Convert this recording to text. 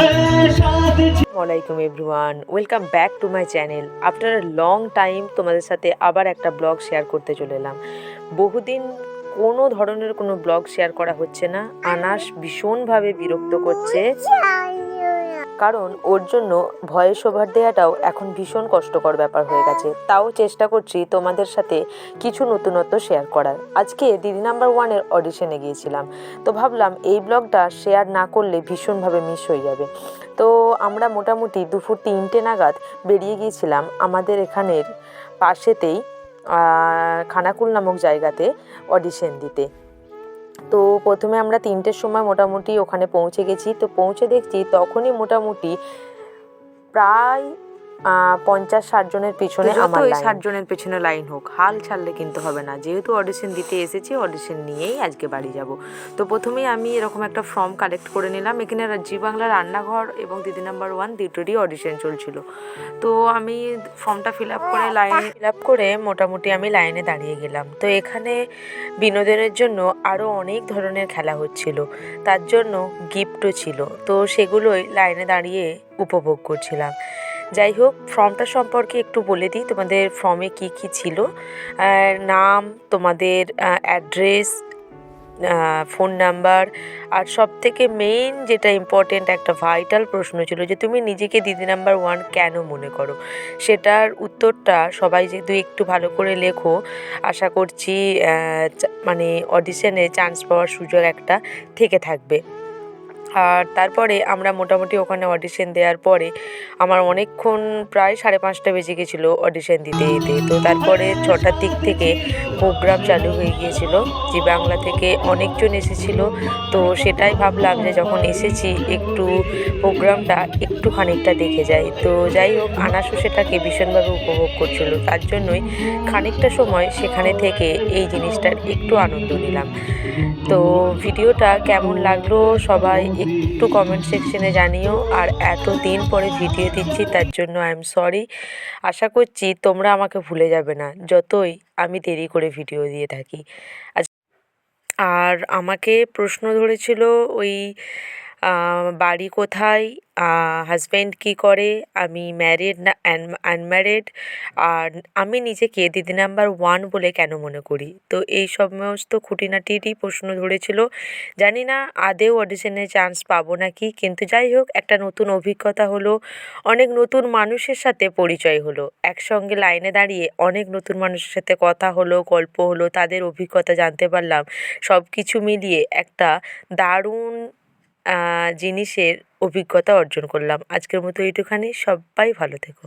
আসসালামাইকুম everyone, welcome back to my channel. After long time তোমাদের সাথে আবার একটা ব্লগ শেয়ার করতে চলে এলাম। বহুদিন কোনো ধরনের কোনো ব্লগ শেয়ার করা হচ্ছে না। আনাস ভীষণভাবে বিরক্ত করছে। কারণ ওর জন্য ভয়েস ওভার দেওয়াটাও এখন ভীষণ কষ্টকর ব্যাপার হয়ে গেছে। তাও চেষ্টা করছি তোমাদের সাথে কিছু নতুনত্ব শেয়ার করার। আজকে দিদি নাম্বার ওয়ানের অডিশনে গিয়েছিলাম। তো ভাবলাম এই ব্লগটা শেয়ার না করলে ভীষণভাবে মিস হয়ে যাবে। তো আমরা মোটামুটি দুপুর তিনটে নাগাদ বেরিয়ে গিয়েছিলাম আমাদের এখানের পাশেতেই খানাকুল নামক জায়গাতে অডিশন দিতে। তো প্রথমে আমরা তিনটের সময় মোটামুটি ওখানে পৌঁছে গেছি। তো পৌঁছে দেখছি তখনই মোটামুটি প্রায় পঞ্চাশ ষাট জনের পিছনে আমার ওই ষাট জনের পেছনে লাইন হোক হাল ছাড়লে কিন্তু হবে না। যেহেতু অডিশন দিতে এসেছি অডিশন নিয়েই আজকে বাড়ি যাব। তো প্রথমেই আমি এরকম একটা ফর্ম কালেক্ট করে নিলাম। এখানে জি বাংলা রান্নাঘর এবং দিদি নাম্বার ওয়ান দুটোরই অডিশন চলছিল। তো আমি ফর্মটা ফিল আপ করে লাইন ফিল আপ করে মোটামুটি আমি লাইনে দাঁড়িয়ে গেলাম। তো এখানে বিনোদনের জন্য আরও অনেক ধরনের খেলা হচ্ছিল। তার জন্য গিফটও ছিল। তো সেগুলোই লাইনে দাঁড়িয়ে উপভোগ করছিলাম। যাই হোক ফর্মটা সম্পর্কে একটু বলে দিই, তোমাদের ফর্মে কি কি ছিল। নাম, তোমাদের অ্যাড্রেস ফোন নাম্বার আর সব থেকে মেইন যেটা ইম্পর্টেন্ট একটা ভাইটাল প্রশ্ন ছিল যে, তুমি নিজেকে দিদি নাম্বার ওয়ান কেন মনে করো? সেটার উত্তরটা সবাই যদি একটু ভালো করে লেখো, আশা করছি মানে অডিশনে চান্স পাওয়ার সুযোগ একটা থেকে থাকবে। আর তারপরে আমরা মোটামুটি ওখানে অডিশন দেওয়ার পরে আমার অনেকক্ষণ প্রায় সাড়ে পাঁচটা বেজে গেছিল অডিশন দিতে দিতে। তো তারপরে ছটার দিক থেকে প্রোগ্রাম চালু হয়ে গিয়েছিল, যে বাংলা থেকে অনেকজন এসেছিল। তো সেটাই ভাবলাম যে যখন এসেছি একটু প্রোগ্রামটা একটু খানিকটা দেখে যাই। তো যাই হোক আনাসু সেটাকে ভীষণভাবে উপভোগ করছিল। তার জন্যই খানিকটা সময় সেখানে থেকে এই জিনিসটার একটু আনন্দ নিলাম। তো ভিডিওটা কেমন লাগল সবাই একটু কমেন্ট সেকশনে জানিও। আর এত দিন পরে ভিডিও দিচ্ছি, তার জন্য আই এম সরি আশা করছি তোমরা আমাকে ভুলে যাবে না। যতই আমি দেরি করে ভিডিও দিয়ে থাকি। আর আমাকে প্রশ্ন ধরেছিল ওই বাড়ি কোথায় হাজব্যান্ড কী করে, আমি ম্যারিড না আনম্যারিড আর আমি নিজেকে দিদি নাম্বার ওয়ান বলে কেন মনে করি? তো এই সমস্ত খুঁটিনাটিরই প্রশ্ন ধরেছিল। জানি না আদেও অডিশনে চান্স পাবো নাকি, কিন্তু যাই হোক, একটা নতুন অভিজ্ঞতা হলো, অনেক নতুন মানুষের সাথে পরিচয় হলো। একসঙ্গে লাইনে দাঁড়িয়ে অনেক নতুন মানুষের সাথে কথা হলো, গল্প হলো, তাদের অভিজ্ঞতা জানতে পারলাম। সব কিছু মিলিয়ে একটা দারুণ জিনিসের অভিজ্ঞতা অর্জন করলাম। আজকের মতো এইটুখানি। সব্বাই ভালো থেকো।